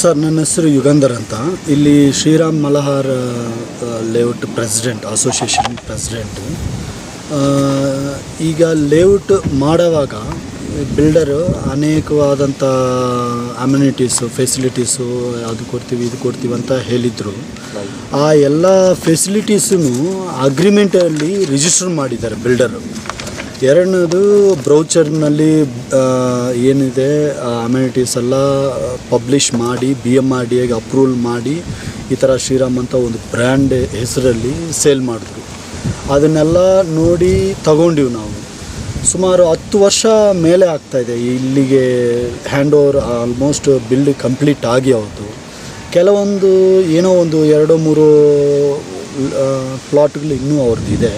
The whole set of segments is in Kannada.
ಸರ್, ನನ್ನ ಹೆಸರು ಯುಗಂಧರ್ ಅಂತ. ಇಲ್ಲಿ Shriram Malahar layout president association president ಈಗ ಲೇಔಟ್ ಮಾಡುವಾಗ ಬಿಲ್ಡರು ಅನೇಕವಾದಂಥ ಅಮ್ಯುನಿಟೀಸು ಫೆಸಿಲಿಟೀಸು ಅದು ಕೊಡ್ತೀವಿ, ಇದು ಕೊಡ್ತೀವಿ ಅಂತ ಹೇಳಿದರು. ಆ ಎಲ್ಲ ಫೆಸಿಲಿಟೀಸನ್ನು ಅಗ್ರಿಮೆಂಟಲ್ಲಿ ರಿಜಿಸ್ಟರ್ ಮಾಡಿದ್ದಾರೆ ಬಿಲ್ಡರು ಎರಡನೇದು ಬ್ರೌಚರ್ನಲ್ಲಿ ಏನಿದೆ ಅಮ್ಯುನಿಟೀಸ್ ಎಲ್ಲ ಪಬ್ಲಿಷ್ ಮಾಡಿ ಬಿ ಎಂ ಆರ್ ಡಿ ಎಗೆ ಅಪ್ರೂವಲ್ ಮಾಡಿ, ಈ ಥರ ಶ್ರೀರಾಮ್ ಅಂತ ಒಂದು ಬ್ರ್ಯಾಂಡ್ ಹೆಸರಲ್ಲಿ ಸೇಲ್ ಮಾಡಿದ್ರು. ಅದನ್ನೆಲ್ಲ ನೋಡಿ ತಗೊಂಡಿವಿ ನಾವು. ಸುಮಾರು ಹತ್ತು ವರ್ಷ ಮೇಲೆ ಆಗ್ತಾಯಿದೆ ಇಲ್ಲಿಗೆ hand over almost build complete ಆಗಿ ಅವತ್ತು ಕೆಲವೊಂದು ಏನೋ ಒಂದು ಎರಡು ಮೂರು ಪ್ಲಾಟ್ಗಳು ಇನ್ನೂ ಅವ್ರದ್ದು ಇದೆ.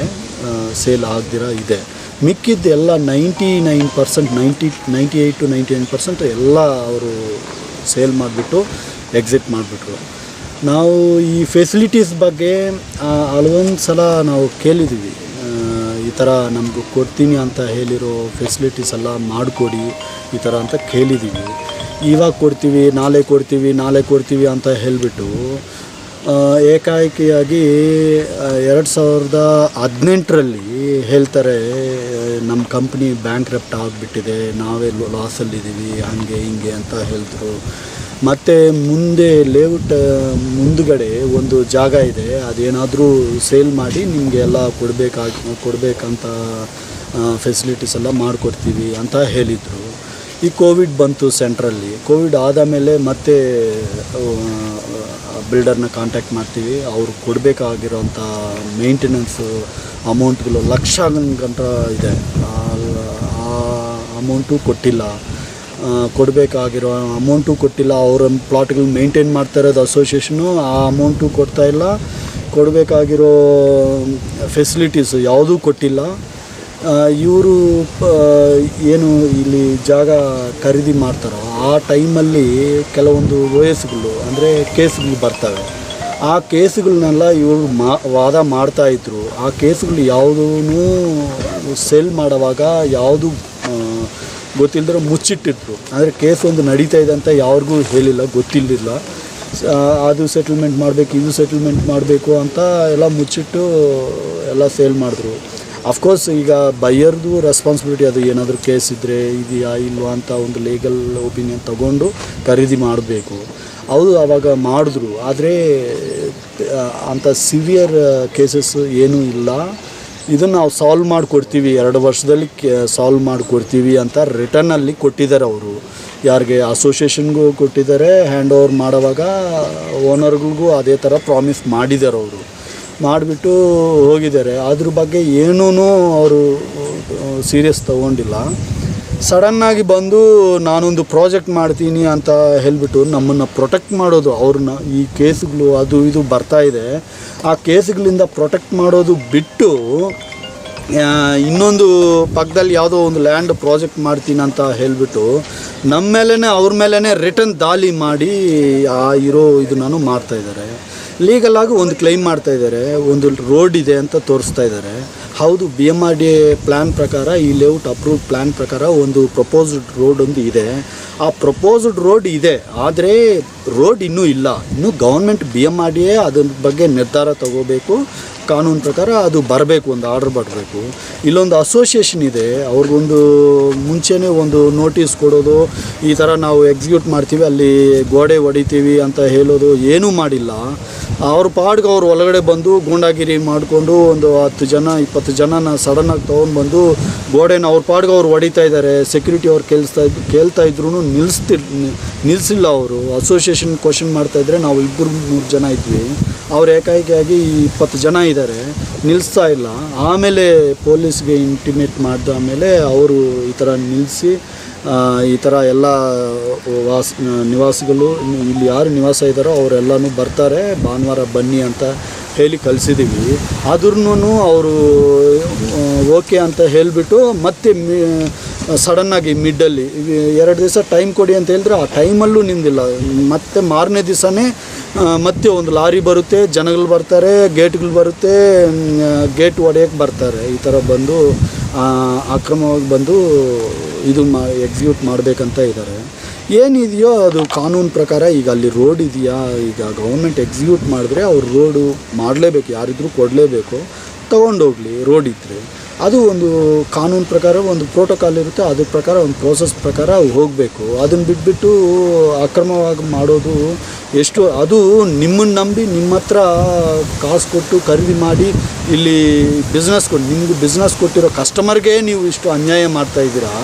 ಸೇಲ್ ಆಗ್ದಿರ ಇದೆ. ಮಿಕ್ಕಿದ್ದು ಎಲ್ಲ ninety nine percent ninety ninety eight to ninety nine percent ಎಲ್ಲ ಅವರು ಸೇಲ್ ಮಾಡಿಬಿಟ್ಟು ಎಕ್ಸಿಟ್ ಮಾಡಿಬಿಟ್ರು. ನಾವು ಈ ಫೆಸಿಲಿಟೀಸ್ ಬಗ್ಗೆ ಹಲವೊಂದು ಸಲ ನಾವು ಕೇಳಿದ್ದೀವಿ ಈ ಥರ ನಮಗೂ ಕೊಡ್ತೀನಿ ಅಂತ ಹೇಳಿರೋ ಫೆಸಿಲಿಟೀಸ್ ಎಲ್ಲ ಮಾಡಿಕೊಡಿ, ಈ ಥರ ಅಂತ ಕೇಳಿದ್ದೀವಿ ಇವಾಗ ಕೊಡ್ತೀವಿ, ನಾಳೆ ಕೊಡ್ತೀವಿ ನಾಳೆ ಕೊಡ್ತೀವಿ ಅಂತ ಹೇಳಿಬಿಟ್ಟು ಏಕಾಏಕಿಯಾಗಿ ಎರಡು ಸಾವಿರದ ಹದಿನೆಂಟರಲ್ಲಿ ಹೇಳ್ತಾರೆ ನಮ್ಮ ಕಂಪ್ನಿ ಬ್ಯಾಂಕ್ ರೆಪ್ಟ್ ಆಗಿಬಿಟ್ಟಿದೆ, ನಾವೇ ಲಾಸಲ್ಲಿದ್ದೀವಿ, ಹಾಗೆ ಹಿಂಗೆ ಅಂತ ಹೇಳಿದ್ರು. ಮತ್ತು ಮುಂದೆ ಲೇಔಟ್ ಮುಂದುಗಡೆ ಒಂದು ಜಾಗ ಇದೆ, ಅದೇನಾದರೂ ಸೇಲ್ ಮಾಡಿ ನಿಮಗೆ ಎಲ್ಲ ಕೊಡಬೇಕಾಗಿ, ಕೊಡಬೇಕಂತ ಫೆಸಿಲಿಟೀಸ್ ಎಲ್ಲ ಮಾಡಿಕೊಡ್ತೀವಿ ಅಂತ ಹೇಳಿದರು. ಈ ಕೋವಿಡ್ ಬಂತು ಸೆಂಟ್ರಲ್ಲಿ ಕೋವಿಡ್ ಆದ ಮೇಲೆ ಮತ್ತೆ ಬಿಲ್ಡರ್ನ ಕಾಂಟ್ಯಾಕ್ಟ್ ಮಾಡ್ತೀವಿ. ಅವರು ಕೊಡಬೇಕಾಗಿರೋಂಥ ಮೇಂಟೆನೆನ್ಸು ಅಮೌಂಟ್ಗಳು ಲಕ್ಷ ಗಂಟ ಇದೆ. ಆ ಅಮೌಂಟು ಕೊಟ್ಟಿಲ್ಲ. ಕೊಡಬೇಕಾಗಿರೋ ಅಮೌಂಟು ಕೊಟ್ಟಿಲ್ಲ. ಅವ್ರ ಪ್ಲಾಟ್ಗಳು ಮೇಂಟೈನ್ ಮಾಡ್ತಾ ಇರೋದು ಅಸೋಸಿಯೇಷನು ಆ ಅಮೌಂಟು ಕೊಡ್ತಾ ಇಲ್ಲ. ಕೊಡಬೇಕಾಗಿರೋ ಫೆಸಿಲಿಟೀಸು ಯಾವುದೂ ಕೊಟ್ಟಿಲ್ಲ. ಇವರು ಏನು ಇಲ್ಲಿ ಜಾಗ ಖರೀದಿ ಮಾಡ್ತಾರೋ, ಆ ಟೈಮಲ್ಲಿ ಕೆಲವೊಂದು ವಯಸ್ಸುಗಳು, ಅಂದರೆ ಕೇಸ್ಗಳು ಬರ್ತವೆ. ಆ ಕೇಸುಗಳನ್ನೆಲ್ಲ ಇವರು ಮಾ, ವಾದ ಮಾಡ್ತಾಯಿದ್ರು ಆ ಕೇಸುಗಳು ಯಾವುದೂ ಸೇಲ್ ಮಾಡುವಾಗ ಯಾವುದು ಗೊತ್ತಿಲ್ಲದ್ರೆ ಮುಚ್ಚಿಟ್ಟಿದ್ರು. ಅಂದರೆ ಕೇಸ್ ಒಂದು ನಡೀತಾ ಇದೆ ಅಂತ ಯಾರಿಗೂ ಹೇಳಿಲ್ಲ ಗೊತ್ತಿಲ್ಲದಿಲ್ಲ ಸ- ಅದು ಸೆಟಲ್ಮೆಂಟ್ ಮಾಡಬೇಕು, ಇದು ಸೆಟಲ್ಮೆಂಟ್ ಮಾಡಬೇಕು ಅಂತ ಎಲ್ಲ ಮುಚ್ಚಿಟ್ಟು ಎಲ್ಲ ಸೇಲ್ ಮಾಡಿದ್ರು. ಅಫ್ಕೋರ್ಸ್ ಈಗ ಬೈಯರ್ದು ರೆಸ್ಪಾನ್ಸಿಬಿಲಿಟಿ ಅದು ಏನಾದರೂ ಕೇಸ್ ಇದ್ದರೆ ಇದೆಯಾ ಇಲ್ವಾ ಅಂತ ಒಂದು ಲೀಗಲ್ ಒಪಿನಿಯನ್ ತಗೊಂಡು ಖರೀದಿ ಮಾಡಬೇಕು. ಅವರು ಆವಾಗ ಮಾಡಿದ್ರು. ಆದರೆ, ಅಂಥ ಸಿವಿಯರ್ ಕೇಸಸ್ ಏನೂ ಇಲ್ಲ. ಇದನ್ನು ನಾವು ಸಾಲ್ವ್ ಮಾಡಿಕೊಡ್ತೀವಿ. ಎರಡು ವರ್ಷದಲ್ಲಿ ಸಾಲ್ವ್ ಮಾಡಿಕೊಡ್ತೀವಿ ಅಂತ ರಿಟರ್ನಲ್ಲಿ ಕೊಟ್ಟಿದ್ದಾರೆ ಅವರು. ಯಾರಿಗೆ ಅಸೋಸಿಯೇಷನ್ಗೂ ಕೊಟ್ಟಿದ್ದಾರೆ ಹ್ಯಾಂಡ್ ಓವರ್ ಮಾಡೋವಾಗ ಓನರ್ಗಳಿಗೂ ಅದೇ ಥರ ಪ್ರಾಮಿಸ್ ಮಾಡಿದ್ದಾರೆ ಅವರು. ಮಾಡಿಬಿಟ್ಟು ಹೋಗಿದ್ದಾರೆ. ಅದ್ರ ಬಗ್ಗೆ ಏನೂ ಅವರು ಸೀರಿಯಸ್ ತಗೊಂಡಿಲ್ಲ. ಸಡನ್ನಾಗಿ ಬಂದು ನಾನೊಂದು ಪ್ರಾಜೆಕ್ಟ್ ಮಾಡ್ತೀನಿ ಅಂತ ಹೇಳಿಬಿಟ್ಟು ನಮ್ಮನ್ನು ಪ್ರೊಟೆಕ್ಟ್ ಮಾಡೋದು ಅವ್ರನ್ನ. ಈ ಕೇಸ್ಗಳು ಅದು ಇದು ಬರ್ತಾ ಇದೆ. ಆ ಕೇಸ್ಗಳಿಂದ ಪ್ರೊಟೆಕ್ಟ್ ಮಾಡೋದು ಬಿಟ್ಟು ಇನ್ನೊಂದು ಪಕ್ಕದಲ್ಲಿ ಯಾವುದೋ ಒಂದು ಲ್ಯಾಂಡ್ ಪ್ರಾಜೆಕ್ಟ್ ಮಾಡ್ತೀನಿ ಅಂತ ಹೇಳಿಬಿಟ್ಟು ನಮ್ಮ ಮೇಲೇ ಅವ್ರ ಮೇಲೇ ರಿಟರ್ನ್ ದಾಳಿ ಮಾಡಿ, ಆ, ಇರೋ ಇದು ಮಾಡ್ತಾಯಿದ್ದಾರೆ ಲೀಗಲ್ ಆಗಿ ಒಂದು ಕ್ಲೈಮ್ ಮಾಡ್ತಾ ಇದ್ದಾರೆ, ಒಂದು ರೋಡ್ ಇದೆ ಅಂತ ತೋರಿಸ್ತಾ ಇದ್ದಾರೆ. ಹೌದು B M R D plan ಪ್ರಕಾರ, ಈ ಲೇಔಟ್ ಅಪ್ರೂವ್ ಪ್ಲ್ಯಾನ್ ಪ್ರಕಾರ ಒಂದು ಪ್ರಪೋಸ್ಡ್ ರೋಡ್ ಒಂದು ಇದೆ. ಆ ಪ್ರಪೋಸ್ಡ್ ರೋಡ್ ಇದೆ, ಆದರೆ ರೋಡ್ ಇನ್ನೂ ಇಲ್ಲ. ಇನ್ನೂ government B M R D A ಅದ್ರ ಬಗ್ಗೆ ನಿರ್ಧಾರ ತಗೋಬೇಕು. ಕಾನೂನು ಪ್ರಕಾರ ಅದು ಬರಬೇಕು, ಒಂದು ಆರ್ಡ್ರ್ ಬರಬೇಕು. ಇಲ್ಲೊಂದು ಅಸೋಸಿಯೇಷನ್ ಇದೆ, ಅವ್ರಿಗೊಂದು ಮುಂಚೆನೇ ಒಂದು ನೋಟಿಸ್ ಕೊಡೋದು, ಈ ಥರ ನಾವು ಎಕ್ಸಿಕ್ಯೂಟ್ ಮಾಡ್ತೀವಿ, ಅಲ್ಲಿ ಗೋಡೆ ಹೊಡಿತೀವಿ ಅಂತ ಹೇಳೋದು ಏನೂ ಮಾಡಿಲ್ಲ. ಅವ್ರ ಪಾಡ್ಗೆ ಅವ್ರು ಒಳಗಡೆ ಬಂದು ಗೂಂಡಾಗಿರಿ ಮಾಡಿಕೊಂಡು ಒಂದು ಹತ್ತು ಜನ, ಇಪ್ಪತ್ತು ಜನನ ಸಡನ್ನಾಗಿ ತೊಗೊಂಡು ಬಂದು ಗೋಡೆನ ಅವ್ರ ಪಾಡ್ಗೆ ಅವ್ರು ಹೊಡಿತಾ ಇದ್ದಾರೆ ಸೆಕ್ಯೂರಿಟಿ ಅವ್ರು ಕೇಳಿಸ್ತಾ ಇದ್ದು ಕೇಳ್ತಾ ಇದ್ರು ನಿಲ್ಲಿಸ್ತಿ ನಿಲ್ಲಿಸಿಲ್ಲ ಅವರು. ಅಸೋಸಿಯೇಷನ್ ಕ್ವಶನ್ ಮಾಡ್ತಾಯಿದ್ರೆ ನಾವು ಇಬ್ಬರು ಮೂರು ಜನ ಇದ್ವಿ. ಅವ್ರು ಏಕಾಏಕಿಯಾಗಿ ಇಪ್ಪತ್ತು ಜನ ಇದ್ದಾರೆ ನಿಲ್ಲಿಸ್ತಾ ಇಲ್ಲ. ಆಮೇಲೆ ಪೊಲೀಸ್ಗೆ ಇಂಟಿಮೇಟ್ ಮಾಡಿದ ಆಮೇಲೆ ಅವರು ಈ ಥರ ನಿಲ್ಲಿಸಿ ಈ ಥರ ಎಲ್ಲ ವಾಸ ನಿವಾಸಿಗಳು ಇಲ್ಲಿ ಯಾರು ನಿವಾಸ ಇದ್ದಾರೋ ಅವರೆಲ್ಲನೂ ಬರ್ತಾರೆ, ಭಾನುವಾರ ಬನ್ನಿ ಅಂತ ಹೇಳಿ ಕಳಿಸಿದ್ದೀವಿ ಆದ್ರೂ ಅವರು ಓಕೆ ಅಂತ ಹೇಳಿಬಿಟ್ಟು ಮತ್ತೆ ಸಡನ್ನಾಗಿ ಮಿಡ್ಡಲ್ಲಿ ಎರಡು ದಿವಸ ಟೈಮ್ ಕೊಡಿ ಅಂತ ಹೇಳಿದ್ರೆ ಆ ಟೈಮಲ್ಲೂ ನಿಂದಿಲ್ಲ. ಮತ್ತೆ ಮಾರನೇ ದಿವಸನೇ ಮತ್ತೆ ಒಂದು ಲಾರಿ ಬರುತ್ತೆ, ಜನಗಳು ಬರ್ತಾರೆ ಗೇಟ್ಗಳು ಬರುತ್ತೆ ಗೇಟ್ ಒಡೆಯೋಕ್ಕೆ ಬರ್ತಾರೆ. ಈ ಥರ ಬಂದು ಅಕ್ರಮವಾಗಿ ಬಂದು ಇದು ಮಾ ಎಕ್ಸಿಕ್ಯೂಟ್ ಮಾಡಬೇಕಂತ ಇದ್ದಾರೆ. ಏನಿದೆಯೋ ಅದು ಕಾನೂನು ಪ್ರಕಾರ ಈಗ ಅಲ್ಲಿ ರೋಡ್ ಇದೆಯಾ? ಈಗ ಗೌರ್ಮೆಂಟ್ ಎಕ್ಸಿಕ್ಯೂಟ್ ಮಾಡಿದ್ರೆ ಅವ್ರು ರೋಡು ಮಾಡಲೇಬೇಕು, ಯಾರಿದ್ರೂ ಕೊಡಲೇಬೇಕು. ತೊಗೊಂಡೋಗ್ಲಿ ರೋಡ್ ಇದ್ದರೆ ಅದು ಒಂದು ಕಾನೂನು ಪ್ರಕಾರ ಒಂದು ಪ್ರೋಟೋಕಾಲ್ ಇರುತ್ತೆ, ಅದ್ರ ಪ್ರಕಾರ ಒಂದು ಪ್ರೋಸೆಸ್ ಪ್ರಕಾರ ಹೋಗಬೇಕು. ಅದನ್ನು ಬಿಟ್ಬಿಟ್ಟು ಅಕ್ರಮವಾಗಿ ಮಾಡೋದು ಎಷ್ಟು, ಅದು ನಿಮ್ಮನ್ನು ನಂಬಿ ನಿಮ್ಮ ಹತ್ರ ಕಾಸು ಕೊಟ್ಟು ಖರೀದಿ ಮಾಡಿ ಇಲ್ಲಿ ಬಿಸ್ನೆಸ್ ಕೊಟ್ಟು, ನಿಮ್ಗೆ ಬಿಸ್ನೆಸ್ ಕೊಟ್ಟಿರೋ ಕಸ್ಟಮರ್ಗೆ ನೀವು ಇಷ್ಟು ಅನ್ಯಾಯ ಮಾಡ್ತಾ ಇದ್ದೀರಾ?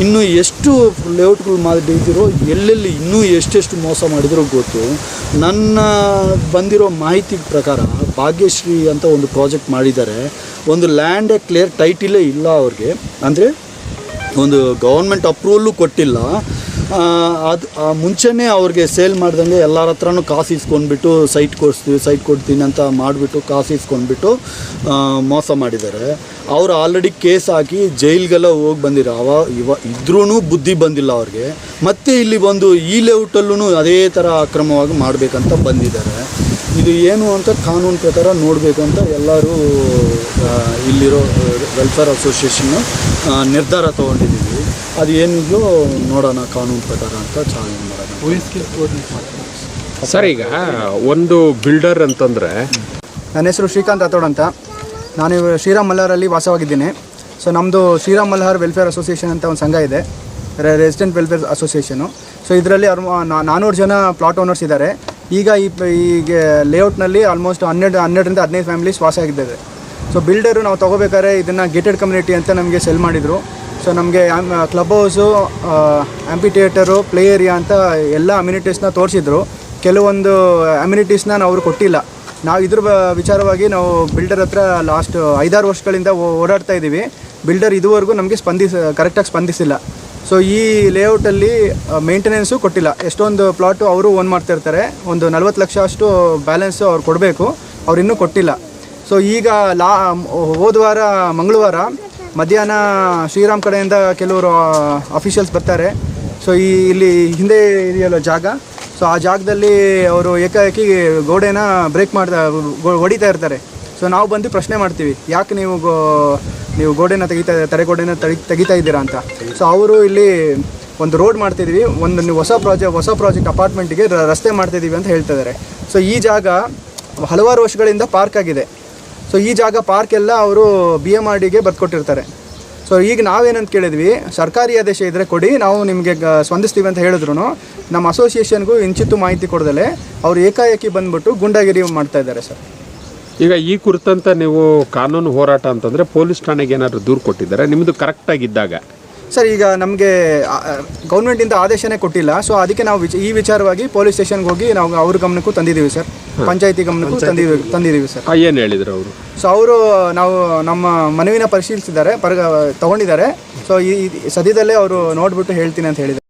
ಇನ್ನು ಎಷ್ಟು ಲೇಔಟ್ಗಳು ಮಾಡಿದ್ದೀರೋ ಎಲ್ಲೆಲ್ಲಿ ಇನ್ನೂ ಎಷ್ಟೆಷ್ಟು ಮೋಸ ಮಾಡಿದ್ರು ಗೊತ್ತು. ನನ್ನ ಬಂದಿರೋ ಮಾಹಿತಿ ಪ್ರಕಾರ ಭಾಗ್ಯಶ್ರೀ ಅಂತ ಒಂದು ಪ್ರಾಜೆಕ್ಟ್ ಮಾಡಿದ್ದಾರೆ. ಒಂದು ಲ್ಯಾಂಡೇ ಕ್ಲಿಯರ್ ಟೈಟಿಲೇ ಇಲ್ಲ ಅವ್ರಿಗೆ. ಅಂದರೆ ಒಂದು ಗೌರ್ಮೆಂಟ್ ಅಪ್ರೂವಲ್ಲೂ ಕೊಟ್ಟಿಲ್ಲ. ಅದು ಮುಂಚೆನೇ ಅವ್ರಿಗೆ ಸೇಲ್ ಮಾಡ್ದಂಗೆ ಎಲ್ಲರ ಹತ್ರನೂ ಕಾಸು ಇಸ್ಕೊಂಡ್ಬಿಟ್ಟು ಸೈಟ್ ಕೊಡಿಸ್ತೀವಿ, ಸೈಟ್ ಕೊಡ್ತೀನಿ ಅಂತ ಮಾಡಿಬಿಟ್ಟು ಕಾಸು ಇಸ್ಕೊಂಡ್ಬಿಟ್ಟು ಮೋಸ ಮಾಡಿದ್ದಾರೆ ಅವರು ಆಲ್ರೆಡಿ ಕೇಸ್ ಹಾಕಿ ಜೈಲ್ಗೆಲ್ಲ ಹೋಗಿ ಬಂದಿರೋ ಅವ, ಇವ ಇದ್ರೂ ಬುದ್ಧಿ ಬಂದಿಲ್ಲ ಅವ್ರಿಗೆ. ಮತ್ತೆ ಇಲ್ಲಿ ಬಂದು ಈ ಲೇಔಟಲ್ಲೂ ಅದೇ ಥರ ಅಕ್ರಮವಾಗಿ ಮಾಡಬೇಕಂತ ಬಂದಿದ್ದಾರೆ. ಇದು ಏನು ಅಂತ ಕಾನೂನು ಪ್ರಕಾರ ನೋಡಬೇಕು ಅಂತ ಎಲ್ಲರೂ ಇಲ್ಲಿರೋ ವೆಲ್ಫೇರ್ ಅಸೋಸಿಯೇಷನ್ನು ನಿರ್ಧಾರ ತೊಗೊಂಡಿದ್ದೀವಿ. ಅದು ಏನಿದೆಯೋ ನೋಡೋಣ ಕಾನೂನು ಪ್ರಕಾರ ಅಂತ ಚಾಲೆಂಜ್ ಮಾಡೋಣ. ಸರ್ ಈಗ ಒಂದು ಬಿಲ್ಡರ್ ಅಂತಂದರೆ ನನ್ನ ಹೆಸರು ಶ್ರೀಕಾಂತ್ ರಾಥೋಡ್ ಅಂತ. ನಾನು ಇವ ಶ್ರೀರಾಮ್ ಮಲ್ಹಾರಲ್ಲಿ ವಾಸವಾಗಿದ್ದೀನಿ. ಸೊ ನಮ್ಮದು ಶ್ರೀರಾಮ್ ಮಲ್ಹಾರ್ ವೆಲ್ಫೇರ್ ಅಸೋಸಿಯೇಷನ್ ಅಂತ ಒಂದು ಸಂಘ ಇದೆ. ರೆಸಿಡೆಂಟ್ ವೆಲ್ಫೇರ್ ಅಸೋಸಿಯೇಷನು ಸೊ ಇದರಲ್ಲಿ ನಾನ್ನೂರು ಜನ ಪ್ಲಾಟ್ ಓನರ್ಸ್ ಇದ್ದಾರೆ. ಈಗ ಈ ಈಗ ಲೇಔಟ್ನಲ್ಲಿ ಆಲ್ಮೋಸ್ಟ್ ಹನ್ನೆರಡು ಹನ್ನೆರಡರಿಂದ ಹದಿನೈದು ಫ್ಯಾಮಿಲೀಸ್ ವಾಸ ಆಗಿದ್ದಾರೆ ಸೊ ಬಿಲ್ಡರು ನಾವು ತೊಗೋಬೇಕಾದ್ರೆ ಇದನ್ನು ಗೇಟೆಡ್ ಕಮ್ಯುನಿಟಿ ಅಂತ ನಮಗೆ ಸೆಲ್ ಮಾಡಿದರು. ಸೊ ನಮಗೆ club house amphitheatre play area ಅಂತ ಎಲ್ಲ ಅಮ್ಯುನಿಟೀಸ್ನ ತೋರಿಸಿದ್ರು. ಕೆಲವೊಂದು ಅಮ್ಯುನಿಟೀಸ್ನ ಅವರು ಕೊಟ್ಟಿಲ್ಲ. ನಾವು ಇದ್ರ ವಿಚಾರವಾಗಿ ನಾವು ಬಿಲ್ಡರ್ ಹತ್ರ ಲಾಸ್ಟ್ ಐದಾರು ವರ್ಷಗಳಿಂದ ಓಡಾಡ್ತಾ ಇದ್ದೀವಿ ಬಿಲ್ಡರ್ ಇದುವರೆಗೂ ನಮಗೆ ಸ್ಪಂದಿಸ ಕರೆಕ್ಟಾಗಿ ಸ್ಪಂದಿಸಿಲ್ಲ. ಸೊ ಈ ಲೇಔಟಲ್ಲಿ ಮೇಂಟೆನೆನ್ಸು ಕೊಟ್ಟಿಲ್ಲ. ಎಷ್ಟೊಂದು ಪ್ಲಾಟು ಅವರು ಓನ್ ಮಾಡ್ತಿರ್ತಾರೆ ಒಂದು ನಲ್ವತ್ತು ಲಕ್ಷ ಅಷ್ಟು ಬ್ಯಾಲೆನ್ಸು ಅವ್ರು ಕೊಡಬೇಕು. ಅವ್ರು ಇನ್ನೂ ಕೊಟ್ಟಿಲ್ಲ. ಸೊ ಈಗ ಲಾ, ಹೋದ ವಾರ, ಮಂಗಳವಾರ ಮಧ್ಯಾಹ್ನ ಶ್ರೀರಾಮ್ ಕಡೆಯಿಂದ ಕೆಲವರು ಅಫಿಷಿಯಲ್ಸ್ ಬರ್ತಾರೆ. ಸೊ ಈ, ಇಲ್ಲಿ ಹಿಂದೆ ಇದೆಯಲ್ಲ ಜಾಗ? ಸೊ ಆ ಜಾಗದಲ್ಲಿ ಅವರು ಏಕಾಏಕಿ ಗೋಡೆನ ಬ್ರೇಕ್ ಮಾಡ್ತಾ ಹೊಡಿತಾ ಇರ್ತಾರೆ. ಸೊ ನಾವು ಬಂದು ಪ್ರಶ್ನೆ ಮಾಡ್ತೀವಿ, ಯಾಕೆ ನೀವು ಗೋ, ನೀವು ಗೋಡೆನ ತೆಗಿತಾ ತಡೆಗೋಡೆನ ತೆಗಿ ತೆಗಿತಾ ಇದ್ದೀರಾ ಅಂತ? ಸೊ ಅವರು ಇಲ್ಲಿ ಒಂದು ರೋಡ್ ಮಾಡ್ತಿದ್ದೀವಿ, ಒಂದು ನೀವು ಹೊಸ ಪ್ರಾಜೆಕ್ಟ್ ಹೊಸ ಪ್ರಾಜೆಕ್ಟ್ ಅಪಾರ್ಟ್ಮೆಂಟಿಗೆ ರಸ್ತೆ ಮಾಡ್ತಿದ್ದೀವಿ ಅಂತ ಹೇಳ್ತಾ ಇದ್ದಾರೆ. ಸೊ ಈ ಜಾಗ ಹಲವಾರು ವರ್ಷಗಳಿಂದ ಪಾರ್ಕ್ ಆಗಿದೆ. ಸೊ ಈ ಜಾಗ ಪಾರ್ಕ್ ಎಲ್ಲ ಅವರು ಬಿ ಎಂ ಆರ್ ಡಿಗೆ ಬರ್ಕೊಟ್ಟಿರ್ತಾರೆ ಸೊ ಈಗ ನಾವೇನಂತ ಕೇಳಿದ್ವಿ, ಸರ್ಕಾರಿ ಆದೇಶ ಇದ್ದರೆ ಕೊಡಿ, ನಾವು ನಿಮಗೆ ಸ್ಪಂದಿಸ್ತೀವಿ ಅಂತ ಹೇಳಿದ್ರು ನಮ್ಮ ಅಸೋಸಿಯೇಷನ್ಗೂ ಇಂಚಿತ್ತು ಮಾಹಿತಿ ಕೊಡದಲೆ ಅವರು ಏಕಾಏಕಿ ಬಂದ್ಬಿಟ್ಟು ಗುಂಡಾಗಿರಿ ಮಾಡ್ತಾ ಇದ್ದಾರೆ ಸರ್. ಈಗ ಈ ಕುರಿತಂತ ನೀವು ಕಾನೂನು ಹೋರಾಟ ಅಂತಂದರೆ ಪೊಲೀಸ್ ಠಾಣೆಗೆ ಏನಾದರೂ ದೂರು ಕೊಟ್ಟಿದ್ದಾರೆ ನಿಮ್ಮದು ಕರೆಕ್ಟ್ ಆಗಿದ್ದಾಗ. ಸರ್ ಈಗ ನಮಗೆ ಗೌರ್ಮೆಂಟಿಂದ ಆದೇಶನೇ ಕೊಟ್ಟಿಲ್ಲ. ಸೊ ಅದಕ್ಕೆ ನಾವು ವಿಚ ಈ ವಿಚಾರವಾಗಿ ಪೊಲೀಸ್ ಸ್ಟೇಷನ್ಗೆ ಹೋಗಿ ನಾವು ಅವ್ರ ಗಮನಕ್ಕೂ ತಂದಿದ್ದೀವಿ ಸರ್. ಪಂಚಾಯತಿ ಗಮನಕ್ಕೂ ತಂದಿದ್ದೀವಿ ತಂದಿದ್ದೀವಿ ಸರ್. ಹಾಂ ಏನು ಹೇಳಿದ್ರು ಅವರು? ಸೊ ಅವರು ನಾವು ನಮ್ಮ ಮನವಿನ ಪರಿಶೀಲಿಸಿದ್ದಾರೆ ಪರ ತಗೊಂಡಿದ್ದಾರೆ. ಸೊ ಈ ಈ ಸದ್ಯದಲ್ಲೇ ಅವರು ನೋಡಿಬಿಟ್ಟು ಹೇಳ್ತೀನಿ ಅಂತ ಹೇಳಿದ್ದಾರೆ.